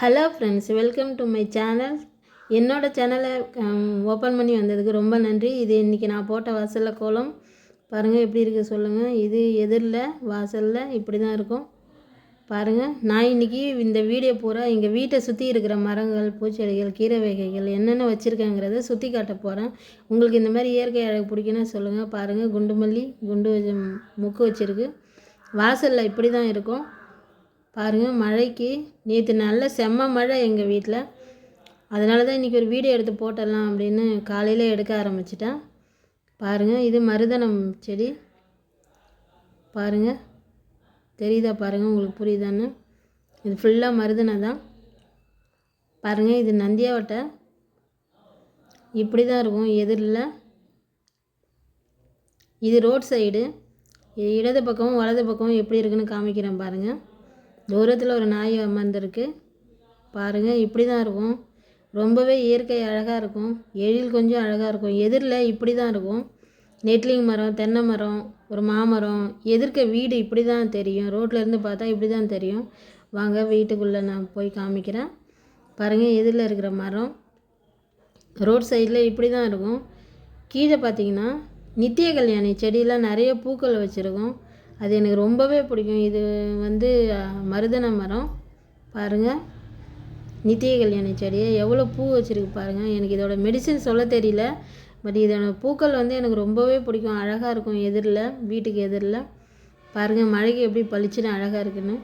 Hello friends welcome to my channel என்னோடய சேனலை open பண்ணி வந்ததுக்கு ரொம்ப நன்றி. இது இன்றைக்கி நான் போட்ட வாசலில் கோலம். பாருங்கள் எப்படி இருக்குது சொல்லுங்கள் இது எதிரில் வாசலில் இப்படி தான் இருக்கும். பாருங்கள் நான் இன்றைக்கி இந்த வீடியோ பூரா எங்கள் வீட்டை சுற்றி இருக்கிற மரங்கள் பூச்செடிகள் கீரை வகைகள் என்னென்ன வச்சுருக்கேங்கிறத சுற்றி காட்ட போகிறேன் உங்களுக்கு இந்த மாதிரி இயற்கை அழகு பிடிக்குன்னா சொல்லுங்கள் பாருங்கள் குண்டு மல்லி குண்டு முக்கு வச்சுருக்கு. வாசலில் இப்படி தான் இருக்கும். பாருங்கள் மழைக்கு நேற்று நல்ல செம்ம மழை எங்கள் வீட்டில் அதனால தான் இன்றைக்கி ஒரு வீடியோ எடுத்து போட்டுடலாம் அப்படின்னு காலையில் எடுக்க ஆரம்பிச்சிட்டேன். பாருங்கள் இது மருதனம் செடி. பாருங்கள் தெரியுதா பாருங்கள் உங்களுக்கு புரியுதான்னு? இது ஃபுல்லாக மருதனை தான் பாருங்கள் இது நந்தியாவட்டை. இப்படி தான் இருக்கும் எதிரில். இது ரோட் சைடு இடது பக்கமும் வலது பக்கமும் எப்படி இருக்குன்னு காமிக்கிறேன் பாருங்கள் தூரத்தில் ஒரு நாய் அமர்ந்திருக்கு. பாருங்கள் இப்படி தான் இருக்கும். ரொம்பவே இயற்கை அழகாக இருக்கும். எழில் கொஞ்சம் அழகாக இருக்கும். எதிரில் இப்படி தான் இருக்கும். நெட்லிங் மரம் தென்னை மரம் ஒரு மாமரம் எதிர்க்க வீடு இப்படி தான் தெரியும் ரோட்லேருந்து பார்த்தா இப்படி தான் தெரியும். வாங்க வீட்டுக்குள்ளே நான் போய் காமிக்கிறேன். பாருங்கள் எதிரில் இருக்கிற மரம். ரோட் சைடில் இப்படி தான் இருக்கும். கீழே பார்த்தீங்கன்னா நித்திய கல்யாணி செடியெலாம் நிறைய பூக்கள் வச்சுருக்கோம். அது எனக்கு ரொம்பவே பிடிக்கும். இது வந்து மருதன மரம். பாருங்கள் நித்திய கல்யாணி செடியை. எவ்வளோ பூ வச்சுருக்கு பாருங்கள் எனக்கு இதோட மெடிசன் சொல்ல தெரியல. பட் இதோட பூக்கள் வந்து எனக்கு ரொம்பவே பிடிக்கும். அழகாக இருக்கும் எதிரில் வீட்டுக்கு எதிரில். பாருங்கள் மழைக்கு எப்படி பளிச்சுன்னு அழகாக இருக்குன்னு.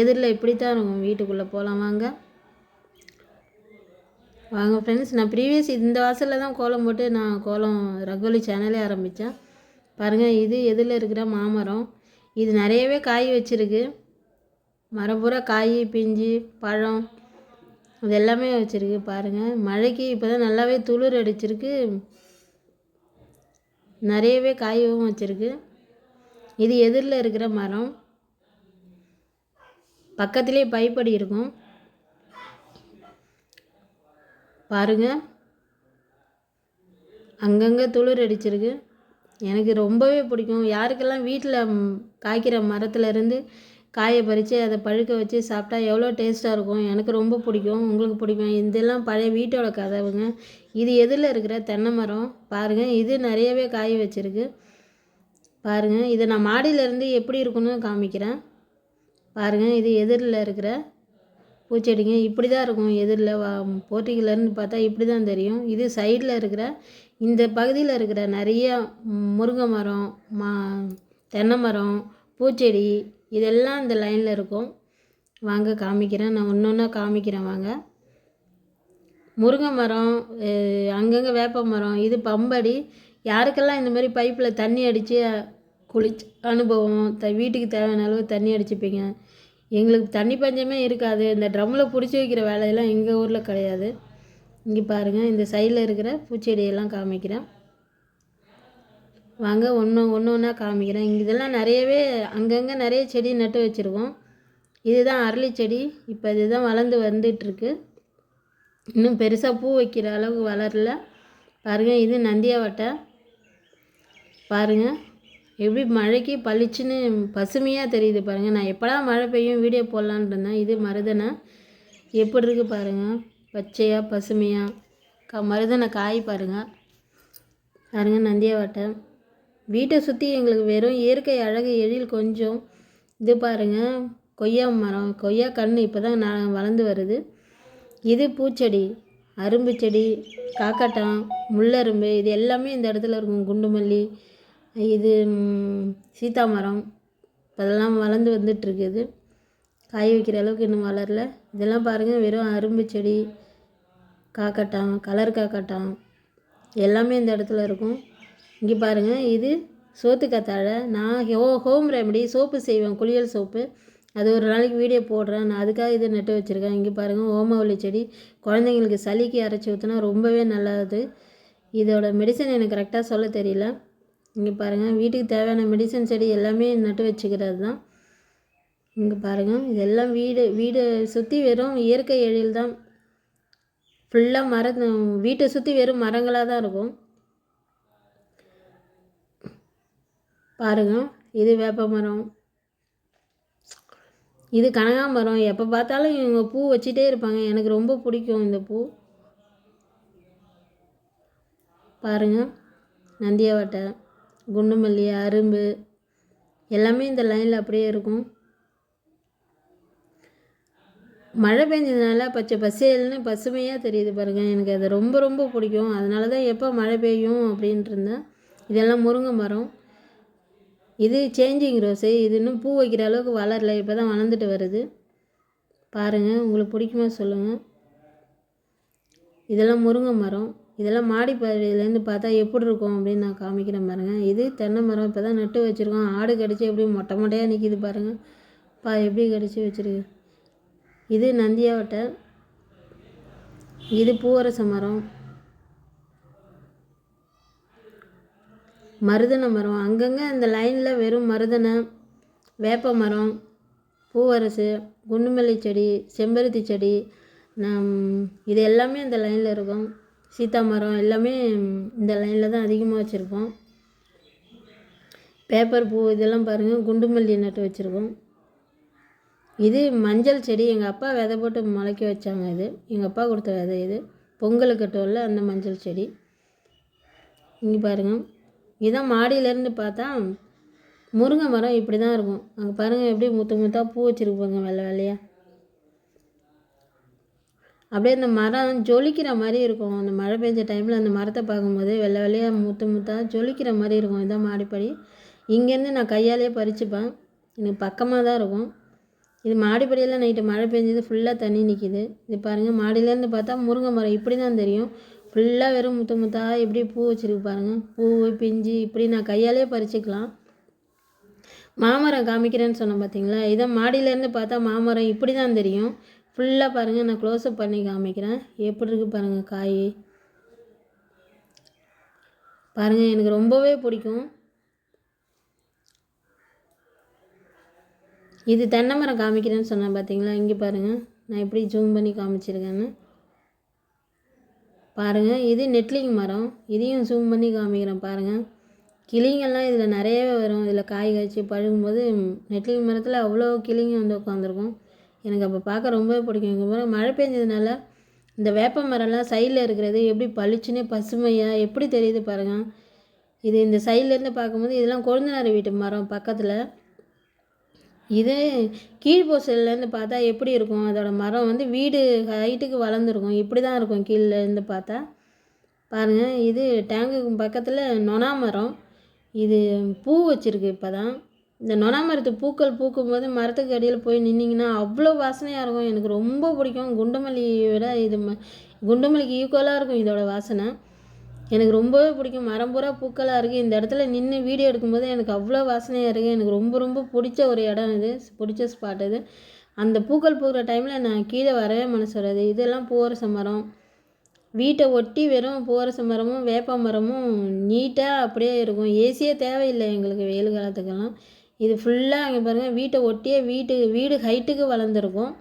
எதிரில் இப்படி தான் இருக்கும். வீட்டுக்குள்ளே போகலாம் வாங்க. வாங்க ஃப்ரெண்ட்ஸ் நான் ப்ரீவியஸ் இந்த வாசலில் தான் கோலம் போட்டு நான் கோலம் ரகோலி சேனலே ஆரம்பித்தேன் பாருங்கள் இது எதில் இருக்கிற மாமரம்? இது நிறையவே காய் வச்சுருக்கு. மரம் பூரா காய் பிஞ்சு பழம் இது எல்லாமே வச்சுருக்கு பாருங்கள் மழைக்கு இப்போ தான் நல்லாவே துளிர் அடிச்சிருக்கு. நிறையவே காயும் வச்சுருக்கு. இது எதிரில் இருக்கிற மரம். பக்கத்துலேயே பைப்படி இருக்கும். பாருங்கள் அங்கங்கே துளிர் அடிச்சிருக்கு. எனக்கு ரொம்பவே பிடிக்கும். யாருக்கெல்லாம் வீட்டில் காய்க்கிற மரத்துலேருந்து காயை பறித்து அதை பழுக்க வச்சு சாப்பிட்டா எவ்வளோ டேஸ்ட்டாக இருக்கும். எனக்கு ரொம்ப பிடிக்கும். உங்களுக்கு பிடிக்கும். இதெல்லாம் பழைய வீட்டோட கதவுங்க. இது எதில் இருக்கிற தென்னை மரம். பாருங்கள் இது நிறையவே காய் வச்சுருக்கு. பாருங்கள் இதை நான் மாடியிலேருந்து எப்படி இருக்குன்னு காமிக்கிறேன். பாருங்கள் இது எதிரில் இருக்கிற பூச்செடிங்க. இப்படி தான் இருக்கும் எதிரில். வா போர்ட்டிகிலேருந்து பார்த்தா இப்படி தான் தெரியும். இது சைடில் இருக்கிற இந்த பகுதியில் இருக்கிற நிறைய முருங்கை மரம் மா தென்னை மரம் பூச்செடி இதெல்லாம் இந்த லைனில் இருக்கும். வாங்க காமிக்கிறேன். நான் ஒன்று ஒன்றா காமிக்கிறேன் வாங்க. முருங்கை மரம் அங்கங்கே வேப்ப மரம் இது பம்படி. யாருக்கெல்லாம் இந்த மாதிரி பைப்பில் தண்ணி அடித்து குளிச்சு அனுபவம் த வீட்டுக்கு தேவையான அளவு தண்ணி அடிச்சுப்பீங்க. எங்களுக்கு தண்ணி பஞ்சமே இருக்காது. இந்த ட்ரம்மில் பிடிச்சி வைக்கிற வேலையெல்லாம் எங்கள் ஊரில் கிடையாது. இங்கே பாருங்கள் இந்த சைடில் இருக்கிற பூச்செடியெல்லாம் காமிக்கிறேன். வாங்க ஒன்று ஒன்று ஒன்றா காமிக்கிறேன். இங்கே இதெல்லாம் நிறையவே அங்கங்கே நிறைய செடி நட்டு வச்சுருக்கோம். இதுதான் அரளி செடி. இப்போ இதுதான் வளர்ந்து வந்துட்டுருக்கு. இன்னும் பெருசாக பூ வைக்கிற அளவுக்கு வளரல. பாருங்கள் இது நந்தியாவட்டை பாருங்கள் எப்படி மழைக்கு பளிச்சுன்னு பசுமையாக தெரியுது பாருங்கள் நான் எப்படா மழை பெய்யும் வீடியோ போடலான் இருந்தேன். இது மருதனை. எப்படி இருக்குது பாருங்கள் பச்சையாக பசுமையாக க மருதனை காய் பாருங்கள் பாருங்கள் நந்தியாவட்டை. வீட்டை சுற்றி எங்களுக்கு வெறும் இயற்கை அழகு எழில் கொஞ்சம். இது பாருங்கள் கொய்யா மரம் கொய்யா கன்று இப்போ தான் நான் வளர்ந்து வருது. இது பூச்செடி அரும்பு செடி காக்காட்டம் முள்ளரும்பு இது எல்லாமே இந்த இடத்துல இருக்கும். குண்டுமல்லி இது சீத்தா மரம் அதெல்லாம் வளர்ந்து வந்துட்டுருக்குது காய வைக்கிற அளவுக்கு இன்னும் வளரல. இதெல்லாம் பாருங்கள் வெறும் அரும்பு செடி காக்கட்டான் கலர் காக்கட்டான். எல்லாமே இந்த இடத்துல இருக்கும். இங்கே பாருங்கள் இது சோத்து கத்தாழை நான் ஹோ ஹோம் ரெமடி சோப்பு செய்வேன் குளியல் சோப்பு. அது ஒரு நாளைக்கு வீடியோ போடுறேன். நான் அதுக்காக இதை நட்டு வச்சுருக்கேன். இங்கே பாருங்கள் ஓமவல்லி செடி. குழந்தைங்களுக்கு சளிக்கு அரைச்சி ஊற்றினா ரொம்பவே நல்லது. இதோட மெடிசன் எனக்கு கரெக்டாக சொல்ல தெரியல. இங்கே பாருங்கள் வீட்டுக்கு தேவையான மெடிசன் செடி எல்லாமே நட்டு வச்சுக்கிறது தான் இங்கே பாருங்கள் இதெல்லாம் வீடு வீடு சுற்றி வெறும் இயற்கை எழில் தான். ஃபுல்லாக மர வீட்டை சுற்றி வெறும் மரங்களாக தான் இருக்கும். பாருங்கள் இது வேப்ப மரம். இது கனகாம்பரம் எப்போ பார்த்தாலும் இவங்க பூ வச்சுட்டே இருப்பாங்க. எனக்கு ரொம்ப பிடிக்கும் இந்த பூ. பாருங்கள் நந்தியாவட்டை குண்டுமல்லி அரும்பு எல்லாமே இந்த லைனில் அப்படியே இருக்கும். மழை பெஞ்சதுனால பச்சை பசேல்னு பசுமையாக தெரியுது பாருங்கள் எனக்கு அது ரொம்ப ரொம்ப பிடிக்கும். அதனால தான் எப்போ மழை பெய்யும் அப்படின்ட்டு இருந்தேன். இதெல்லாம் முருங்கை மரம். இது சேஞ்சிங் ரோஸு இது இன்னும் பூ வைக்கிற அளவுக்கு வளரல. இப்போ தான் வளர்ந்துட்டு வருது. பாருங்கள் உங்களுக்கு பிடிக்குமா சொல்லுங்கள் இதெல்லாம் முருங்கை மரம். இதெல்லாம் மாடிப்பகுதியிலேருந்து பார்த்தா எப்படி இருக்கும் அப்படின்னு நான் காமிக்கிறேன் பாருங்கள் இது தென்னை மரம். இப்போ தான் நட்டு வச்சுருக்கோம். ஆடு கடிச்சு எப்படி மொட்டை மொட்டையாக நிற்கிது பாருங்கள் பா எப்படி கடிச்சு வச்சுருக்கு? இது நந்தியாவட்டை இது பூவரச மரம் மருதனை மரம். அங்கங்கே இந்த லைனில் வெறும் மருதனை வேப்ப மரம் பூவரசு குண்டுமல்லி செடி செம்பருத்தி செடி நம் இது எல்லாமே இந்த லைனில் இருக்கும். சீத்தா மரம் எல்லாமே இந்த லைனில் தான் அதிகமாக வச்சுருப்போம். பேப்பர் பூ இதெல்லாம் பாருங்கள் குண்டுமல்லி நட்டு வச்சுருக்கோம். இது மஞ்சள் செடி எங்கள் அப்பா விதை போட்டு முளைக்க வச்சாங்க இது. எங்கள் அப்பா கொடுத்த விதை இது. பொங்கலுக்கு டோல்ல அந்த மஞ்சள் செடி. இங்கே பாருங்கள் இதான் மாடியிலேருந்து பார்த்தா முருங்கை மரம் இப்படி தான் இருக்கும். அங்கே பாருங்கள் எப்படி முத்து முத்தாக பூ வச்சுருப்பாங்க வெள்ளை வெள்ளையாக அப்படியே அந்த மரம் ஜொலிக்கிற மாதிரி இருக்கும். அந்த மழை பெஞ்ச டைமில் அந்த மரத்தை பார்க்கும்போது வெள்ளை வெள்ளையாக முத்து முத்தாக ஜொலிக்கிற மாதிரி இருக்கும். இதான் மாடிப்படி. இங்கேருந்து நான் கையாலேயே பறிச்சுப்பேன். எனக்கு பக்கமாக தான் இருக்கும். இது மாடிப்படியில் நைட்டு மழை பெஞ்சது ஃபுல்லாக தண்ணி நிற்கிது இது பாருங்கள் மாடியிலேருந்து பார்த்தா முருங்கை மரம் இப்படி தான் தெரியும் ஃபுல்லாக வெறும் முத்து முத்தாக எப்படி பூ வச்சுருக்கு பாருங்கள் பூ பிஞ்சு இப்படி நான் கையாலே பறிச்சுக்கலாம். மாமரம் காமிக்கிறேன்னு சொன்னேன் பார்த்தீங்களா இதை மாடியிலேருந்து பார்த்தா மாமரம் இப்படி தான் தெரியும் ஃபுல்லாக பாருங்கள் நான் க்ளோஸ்அப் பண்ணி காமிக்கிறேன். எப்படி இருக்குது பாருங்கள் காய். பாருங்கள் எனக்கு ரொம்பவே பிடிக்கும். இது தென்னை மரம் காமிக்கிறேன்னு சொன்னேன் பார்த்தீங்களா இங்கே பாருங்கள் நான் எப்படி ஜூம் பண்ணி காமிச்சிருக்கேன்னு. பாருங்கள் இது நெட்லிங் மரம். இதையும் ஜூம் பண்ணி காமிக்கிறேன் பாருங்கள் கிளிங்கெல்லாம் இதில் நிறையவே வரும். இதில் காய் காய்ச்சி பழுகும்போது நெட்லிங் மரத்தில் அவ்வளோ கிளிங்க வந்து உட்காந்துருக்கும் எனக்கு அப்போ பார்க்க ரொம்பவே பிடிக்கும். இங்கே பாருங்க மழை பெஞ்சதுனால இந்த வேப்ப மரம்லாம் சைடில் இருக்கிறது எப்படி பளிச்சுன்னே பசுமையாக எப்படி தெரியுது பாருங்கள் இது இந்த சைட்லேருந்து பார்க்கும்போது இதெல்லாம் கொழுந்தனார் வீட்டு மரம் பக்கத்தில். இது கீழ்போசல்லேருந்து பார்த்தா எப்படி இருக்கும்? அதோட மரம் வந்து வீடு ஹைட்டுக்கு வளர்ந்துருக்கும். இப்படி தான் இருக்கும் கீழேருந்து பார்த்தா. பாருங்கள் இது டேங்குக்கு பக்கத்தில் நொனா மரம். இது பூ வச்சுருக்கு இப்போ தான் இந்த நொனா மரத்து பூக்கள் பூக்கும்போது மரத்துக்கு அடியில் போய் நின்னிங்கன்னா அவ்வளோ வாசனையாக இருக்கும். எனக்கு ரொம்ப பிடிக்கும். குண்டுமல்லியை விட இது ம குண்டுமல்லிக்கு ஈக்குவலாக இருக்கும் இதோட வாசனை. எனக்கு ரொம்பவே பிடிக்கும். மரம் பூரா பூக்களாக இருக்குது இந்த இடத்துல நின்று வீடியோ எடுக்கும்போது எனக்கு அவ்வளோ வாசனையாக இருக்குது எனக்கு ரொம்ப ரொம்ப பிடிச்ச ஒரு இடம் இது. பிடிச்ச ஸ்பாட் இது. அந்த பூக்கள் பூக்கிற டைமில் நான் கீழே வரவே மனசு வராது. இதெல்லாம் பூவரச மரம். வீட்டை ஒட்டி வெறும் பூவரச மரமும் வேப்ப மரமும் நீட்டாக அப்படியே இருக்கும். ஏசியே தேவையில்லை எங்களுக்கு வெயில் காலத்துக்கெல்லாம். இது ஃபுல்லாக இங்கே பாருங்கள் வீட்டை ஒட்டியே வீட்டு வீடு ஹைட்டுக்கு வளர்ந்துருக்கும்.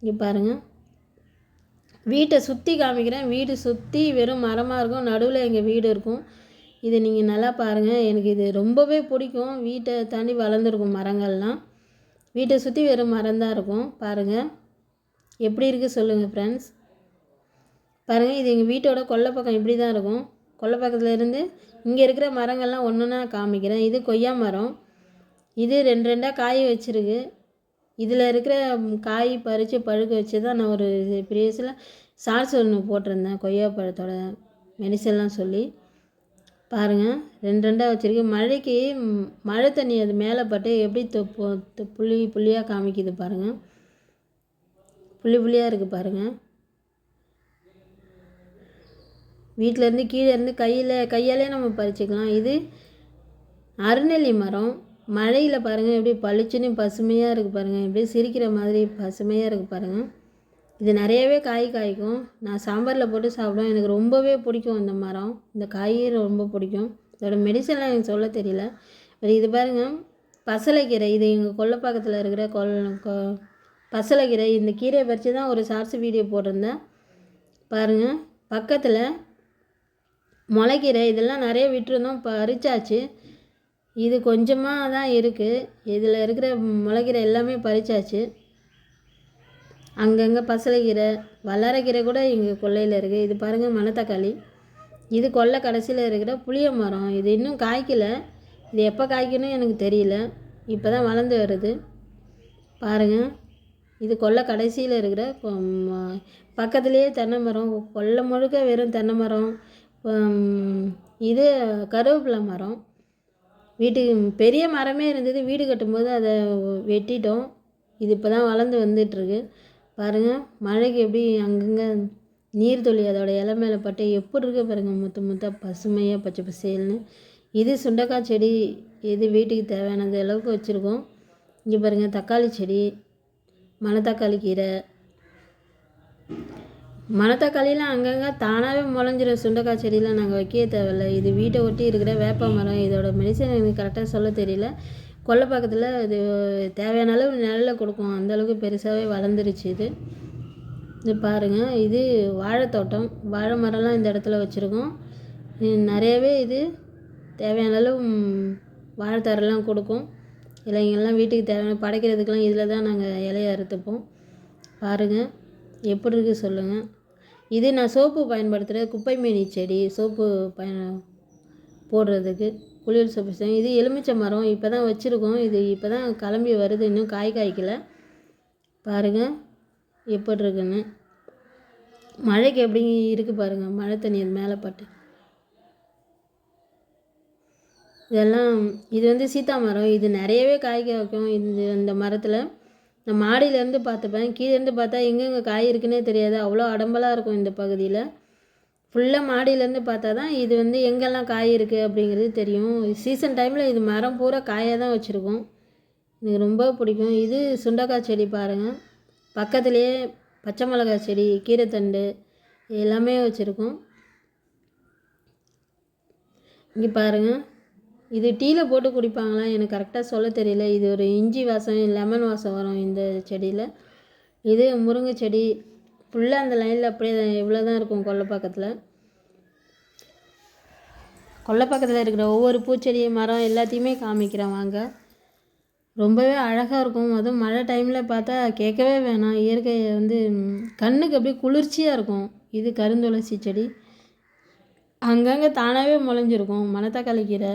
இங்கே பாருங்கள் வீட்டை சுற்றி காமிக்கிறேன். வீடு சுற்றி வெறும் மரமாக இருக்கும். நடுவில் எங்கள் வீடு இருக்கும். இது நீங்கள் நல்லா பாருங்கள் எனக்கு இது ரொம்பவே பிடிக்கும். வீட்டை தாண்டி வளர்ந்துருக்கும் மரங்கள்லாம். வீட்டை சுற்றி வெறும் மரம் தான் இருக்கும். பாருங்கள் எப்படி இருக்குது சொல்லுங்கள் ஃப்ரெண்ட்ஸ் பாருங்கள் இது எங்கள் வீட்டோட கொல்லை பக்கம் இப்படி தான் இருக்கும். கொல்லை இங்கே இருக்கிற மரங்கள்லாம் ஒன்று ஒன்றா காமிக்கிறேன். இது கொய்யா மரம். இது ரெண்டு ரெண்டாக காய் வச்சுருக்கு. இதில் இருக்கிற காய் பறித்து பழுக்க வச்சு தான் நான் ஒரு ப்ரீவியஸில் ஷார்ட்ஸ் ஒன்று போட்டிருந்தேன் கொய்யா பழத்தோட மெடிசன்லாம் சொல்லி. பாருங்கள் ரெண்டு ரெண்டாக வச்சுருக்கேன் மழைக்கு மழை தண்ணி அது மேலே பட்டு எப்படி தொப்பு புள்ளி புள்ளியாக காமிக்குது பாருங்கள் புள்ளி புள்ளியாக இருக்குது பாருங்கள் வீட்டிலேருந்து கீழே இருந்து கையில் கையாலே நம்ம பறிச்சுக்கலாம். இது அருநெல்லி மரம். மழையில் பாருங்கள் எப்படி பளிச்சுன்னு பசுமையாக இருக்குது பாருங்கள் எப்படி சிரிக்கிற மாதிரி பசுமையாக இருக்குது பாருங்கள் இது நிறையவே காய் காய்க்கும். நான் சாம்பாரில் போட்டு சாப்பிடுவேன். எனக்கு ரொம்பவே பிடிக்கும் இந்த மரம். இந்த காய் ரொம்ப பிடிக்கும். இதோட மெடிசன்லாம் எனக்கு சொல்ல தெரியல. பட் இது பாருங்கள் பசலைக்கீரை. இது எங்கள் கொல்லைப்பாக்கத்தில் இருக்கிற கொல் பசலைக்கீரை. இந்த கீரையை பறித்து தான் ஒரு ஷார்ட்ஸ் வீடியோ போட்டிருந்தேன். பாருங்கள் பக்கத்தில் முளைக்கீரை. இதெல்லாம் நிறைய விட்டுருந்தோம். பறிச்சாச்சு. இது கொஞ்சமாக தான் இருக்குது இதில் இருக்கிற முளைக்கீரை எல்லாமே பறிச்சாச்சு. அங்கங்கே பசலைக்கீரை வல்லாரக்கீரை கூட எங்கள் கொல்லையில் இருக்குது இது பாருங்கள் மணத்தக்காளி. இது கொல்லை கடைசியில் இருக்கிற புளிய மரம். இது இன்னும் காய்க்கல. இது எப்போ காய்க்கணும் எனக்கு தெரியல. இப்போ தான் வளர்ந்து வருது. பாருங்கள் இது கொல்லை கடைசியில் இருக்கிற ம- பக்கத்துலேயே தென்னை மரம். கொல்லை முழுக்க வெறும் தென்னை மரம். இது கருவேப்பிலை மரம். வீட்டுக்கு பெரிய மரமே இருந்தது. வீடு கட்டும்போது அதை வெட்டிட்டோம். இது இப்போ தான் வளர்ந்து வந்துட்டுருக்கு. பாருங்கள் மழைக்கு எப்படி அங்கங்கே நீர்த்துளி அதோடய இலை மேலே பட்டு எப்படி இருக்கு பாருங்கள் முத்து முத்தாக பசுமையாக பச்சை பசேல்னு. இது சுண்டக்காய் செடி இது வீட்டுக்கு தேவையானது அளவுக்கு வச்சுருக்கோம். இங்கே பாருங்கள் தக்காளி செடி மணத்தக்காளி கீரை மணத்தக்காளிலாம் அங்கங்கே தானாகவே முளைஞ்சிரும். சுண்டக்காய் செடியெலாம் நாங்கள் வைக்க தேவையில்ல. இது வீட்டை ஒட்டி இருக்கிற வேப்ப மரம் இதோட மெடிசன் எனக்கு கரெக்டாக சொல்ல தெரியல. கொல்லை பக்கத்தில் இது தேவையான அளவு நிழல கொடுக்கும். அந்தளவுக்கு பெருசாகவே வளர்ந்துருச்சு இது. இது பாருங்கள் இது வாழைத்தோட்டம். வாழை மரம்லாம் இந்த இடத்துல வச்சுருக்கோம். நிறையவே இது தேவையான அளவு ம், வாழைத்தாரெல்லாம் கொடுக்கும். இலைங்கள்லாம் வீட்டுக்கு தேவையான படைக்கிறதுக்கெல்லாம் இதில் தான் நாங்கள் இலையை அறுத்துப்போம். பாருங்கள் எப்படி இருக்குது சொல்லுங்கள் இது நான் சோப்பு பயன்படுத்துகிற குப்பைமேனி செடி சோப்பு பயன் போடுறதுக்கு குளியல் சோப்பு இது எலுமிச்சை மரம் இப்போ தான் வச்சுருக்கோம். இது இப்போ தான் கிளம்பி வருது இன்னும் காய் காய்க்கல. பாருங்கள் எப்படி இருக்குன்னு. மழைக்கு எப்படி இருக்குது பாருங்கள் மழை தண்ணி அது மேலே பட்டு. இதெல்லாம் இது வந்து சீத்தா மரம் இது நிறையவே காய்க்க வைக்கும். இந்த இந்த மரத்தில் நான் மாடியிலேருந்து பார்த்துப்பேன். கீழேருந்து பார்த்தா எங்கெங்கே காய் இருக்குன்னே தெரியாது. அவ்வளோ அடம்பலாக இருக்கும் இந்த பகுதியில். ஃபுல்லாக மாடியிலேருந்து பார்த்தா தான் இது வந்து எங்கெல்லாம் காய் இருக்குது அப்படிங்கிறது தெரியும். சீசன் டைமில் இது மரம் பூரா காயாக தான் வச்சுருக்கோம். எனக்கு ரொம்ப பிடிக்கும். இது சுண்டக்காய் செடி பாருங்கள் பக்கத்துலேயே பச்சை மிளகாய் செடி கீரைத்தண்டு எல்லாமே வச்சுருக்கோம். இங்கே பாருங்கள் இது டீயில் போட்டு குடிப்பாங்களா? எனக்கு கரெக்டாக சொல்ல தெரியல. இது ஒரு இஞ்சி வாசம் லெமன் வாசம் வரும் இந்த செடியில். இது முருங்கை செடி. ஃபுல்லாக அந்த லைனில் அப்படியே இவ்வளோ தான் இருக்கும் கொல்லைப்பக்கத்தில் கொல்லைப்பக்கத்தில் இருக்கிற ஒவ்வொரு பூச்செடி மரம் எல்லாத்தையுமே காமிக்கிறேன் வாங்க. ரொம்பவே அழகாக இருக்கும். அதுவும் மழை டைமில் பார்த்தா கேட்கவே வேணாம். இயற்கை வந்து கண்ணுக்கு அப்படியே குளிர்ச்சியாக இருக்கும். இது கருந்துளசி செடி. அங்கங்கே தானாகவே முளைஞ்சிருக்கும். மணத்தக்காளி கீரை.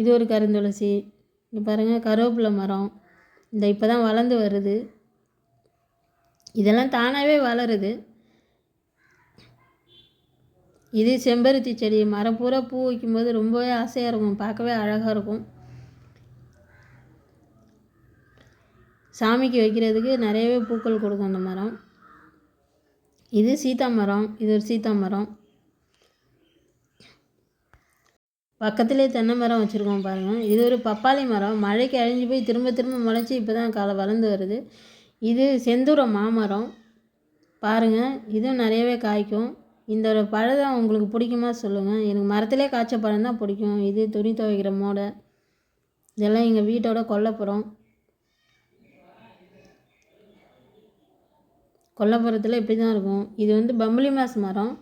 இது ஒரு கருந்துளசி. இங்கே பாருங்கள் கருவேப்பிலை மரம். இந்த இப்போ தான் வளர்ந்து வருது. இதெல்லாம் தானாகவே வளருது. இது செம்பருத்தி செடி. மரம் பூரா பூ வைக்கும்போது ரொம்பவே ஆசையாக இருக்கும். பார்க்கவே அழகாக இருக்கும். சாமிக்கு வைக்கிறதுக்கு நிறையவே பூக்கள் கொடுக்கும் அந்த மரம். இது சீதா மரம். இது ஒரு சீதா மரம். பக்கத்துலேயே தென்னை மரம் வச்சுருக்கோம் பாருங்கள் இது ஒரு பப்பாளி மரம். மழைக்கு அழிஞ்சு போய் திரும்ப திரும்ப முளைச்சி இப்போ தான் காலை வளர்ந்து வருது. இது செந்தூரம் மாமரம். பாருங்கள் இதுவும் நிறையவே காய்க்கும். இந்த ஒரு பழம் உங்களுக்கு பிடிக்குமா சொல்லுங்கள் எனக்கு மரத்திலே காய்ச்ச பழம் தான் பிடிக்கும். இது துணி துவைக்கிற மோடை. இதெல்லாம் எங்கள் வீட்டோட கொல்லப்புறம். கொல்லப்புறத்தில் இப்படி தான் இருக்கும். இது வந்து பம்புலி மாஸ் மரம்.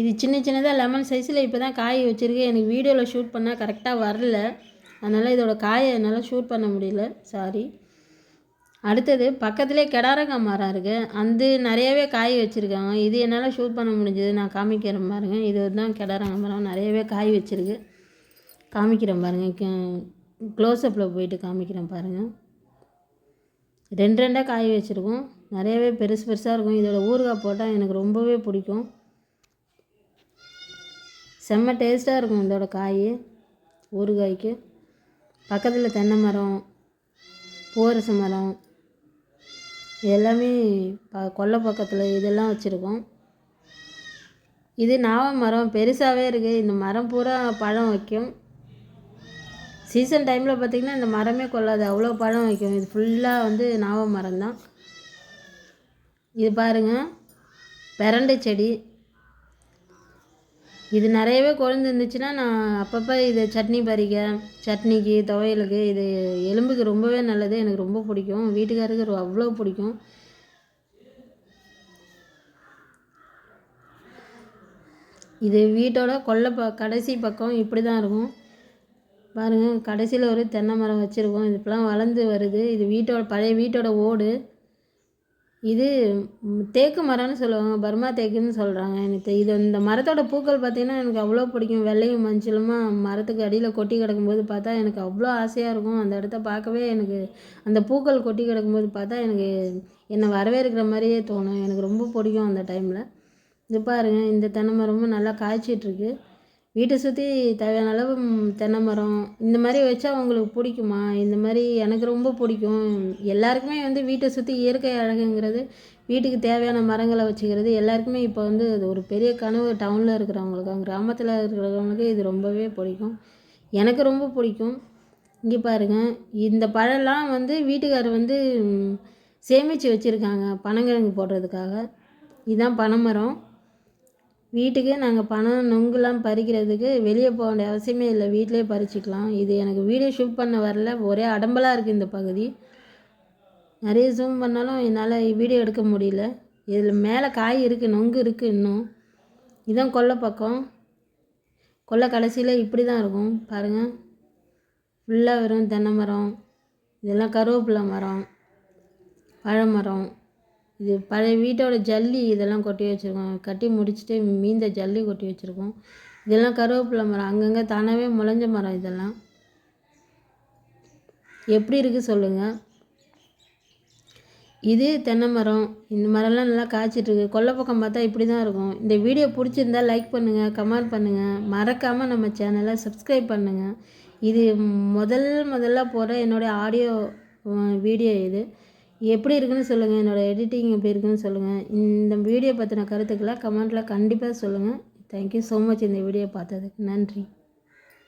இது சின்ன சின்னதாக லெமன் சைஸில் இப்போ தான் காய் வச்சுருக்கு எனக்கு வீடியோவில் ஷூட் பண்ணால் கரெக்டாக வரல. அதனால் இதோட காயை என்னால் ஷூட் பண்ண முடியல. சாரி அடுத்தது பக்கத்துலேயே கெடாரங்காய் மரம் இருக்குது அந்த நிறையவே காய் வச்சுருக்காங்க. இது என்னால் ஷூட் பண்ண முடிஞ்சது. நான் காமிக்கிறேன் பாருங்கள் இது தான் கெடாரங்காய் மரம். நிறையவே காய் வச்சுருக்கு. காமிக்கிறேன் பாருங்கள் க்ளோஸ்அப்பில் போயிட்டு காமிக்கிறேன் பாருங்கள் ரெண்டு ரெண்டாக காய் வச்சுருக்கோம். நிறையவே பெருசு பெருசாக இருக்கும். இதோட ஊறுகாய் போட்டால் எனக்கு ரொம்பவே பிடிக்கும். செம்ம டேஸ்ட்டாக இருக்கும் இதோட காய் ஊறுகாய்க்கு பக்கத்தில் தென்னை மரம் போரச மரம் எல்லாமே ப கொல்லை பக்கத்தில் இதெல்லாம் வச்சுருக்கோம். இது நாவ மரம் பெருசாகவே இருக்குது இந்த மரம் பூரா பழம் வைக்கும். சீசன் டைமில் பார்த்திங்கன்னா இந்த மரமே கொள்ளாது. அவ்வளோ பழம் வைக்கும். இது ஃபுல்லாக வந்து நாவ மரம் தான் இது பாருங்கள் பெரண்டை செடி. இது நிறையவே கொழுந்து இருந்துச்சுன்னா நான் அப்பப்போ இதை சட்னி பறிக்க சட்னிக்கு துவையலுக்கு இது எலும்புக்கு ரொம்பவே நல்லது. எனக்கு ரொம்ப பிடிக்கும். வீட்டுக்காருக்கு அவ்வளோ பிடிக்கும். இது வீட்டோட கொல்லை ப கடைசி பக்கம் இப்படி தான் இருக்கும். பாருங்கள் கடைசியில் ஒரு தென்னை மரம் வச்சுருக்கோம். இதுப்பெல்லாம் வளர்ந்து வருது. இது வீட்டோட பழைய வீட்டோட ஓடு. இது தேக்கு மரம்னு சொல்லுவாங்க பர்மா தேக்குன்னு சொல்கிறாங்க எனக்கு. இது இந்த மரத்தோட பூக்கள் பார்த்தீங்கன்னா எனக்கு அவ்வளோ பிடிக்கும். வெள்ளையும் மஞ்சளுமா மரத்துக்கு அடியில் கொட்டி கிடக்கும்போது பார்த்தா எனக்கு அவ்வளோ ஆசையாக இருக்கும். அந்த இடத்த பார்க்கவே எனக்கு அந்த பூக்கள் கொட்டி கிடக்கும்போது பார்த்தா எனக்கு என்னை வரவேற்கிற மாதிரியே தோணும். எனக்கு ரொம்ப பிடிக்கும் அந்த டைமில். இது பாருங்கள் இந்த தென்னை மரமும் நல்லா காய்ச்சிட்ருக்கு வீட்டை சுற்றி தேவையான அளவு தென்னை மரம் இந்த மாதிரி வச்சா உங்களுக்கு பிடிக்குமா? இந்த மாதிரி எனக்கு ரொம்ப பிடிக்கும். எல்லாருக்குமே வந்து வீட்டை சுற்றி இயற்கை அழகுங்கிறது வீட்டுக்கு தேவையான மரங்களை வச்சுக்கிறது எல்லாருக்குமே இப்போ வந்து அது ஒரு பெரிய கனவு டவுனில் இருக்கிறவங்களுக்கு கிராமத்தில் இருக்கிறவங்களுக்கு இது ரொம்பவே பிடிக்கும். எனக்கு ரொம்ப பிடிக்கும். இங்கே பாருங்கள் இந்த பழம்லாம் வந்து வீட்டுக்காரர் வந்து சேமித்து வச்சுருக்காங்க பனங்கிழங்கு போடுறதுக்காக. இதுதான் பனைமரம். வீட்டுக்கு நாங்கள் பணம் நொங்குலாம் பறிக்கிறதுக்கு வெளியே போக வேண்டிய அவசியமே இல்லை. வீட்டிலே பறிச்சிக்கலாம். இது எனக்கு வீடியோ ஷூட் பண்ண வரல. ஒரே அடம்பலாக இருக்குது இந்த பகுதி. நிறைய ஜூம் பண்ணாலும் என்னால் வீடியோ எடுக்க முடியல. இதில் மேலே காய் இருக்குது நொங்கு இருக்குது இன்னும். இதான் கொல்லை பக்கம். கொல்லை கடைசியில் இப்படி தான் இருக்கும் பாருங்கள் ஃபுல்லாக வெறும் தென்னை மரம். இதெல்லாம் கருவேப்பிலை மரம். பழமரம். இது பழைய வீட்டோட ஜல்லி இதெல்லாம் கொட்டி வச்சுருக்கோம். கட்டி முடிச்சுட்டு மீந்த ஜல்லி கொட்டி வச்சுருக்கோம். இதெல்லாம் கருவேப்பிலை மரம். அங்கங்கே தானாகவே முளைஞ்ச மரம் இதெல்லாம். எப்படி இருக்குது சொல்லுங்கள் இது தென்னை மரம். இந்த மரம்லாம் நல்லா காய்ச்சிட்ருக்கு கொல்லை பக்கம் பார்த்தா இப்படி தான் இருக்கும். இந்த வீடியோ பிடிச்சிருந்தா லைக் பண்ணுங்கள் கமெண்ட் பண்ணுங்கள் மறக்காமல் நம்ம சேனலை சப்ஸ்கிரைப் பண்ணுங்கள் இது முதல் முதல்ல போகிற என்னுடைய ஆடியோ வீடியோ இது. எப்படி இருக்குன்னு சொல்லுங்கள் என்னோடய எடிட்டிங் எப்படி இருக்குன்னு சொல்லுங்கள் இந்த வீடியோ பற்றின கருத்துக்களை கமெண்ட்டில் கண்டிப்பாக சொல்லுங்கள் தேங்க்யூ ஸோ மச் இந்த வீடியோ பார்த்ததுக்கு. நன்றி.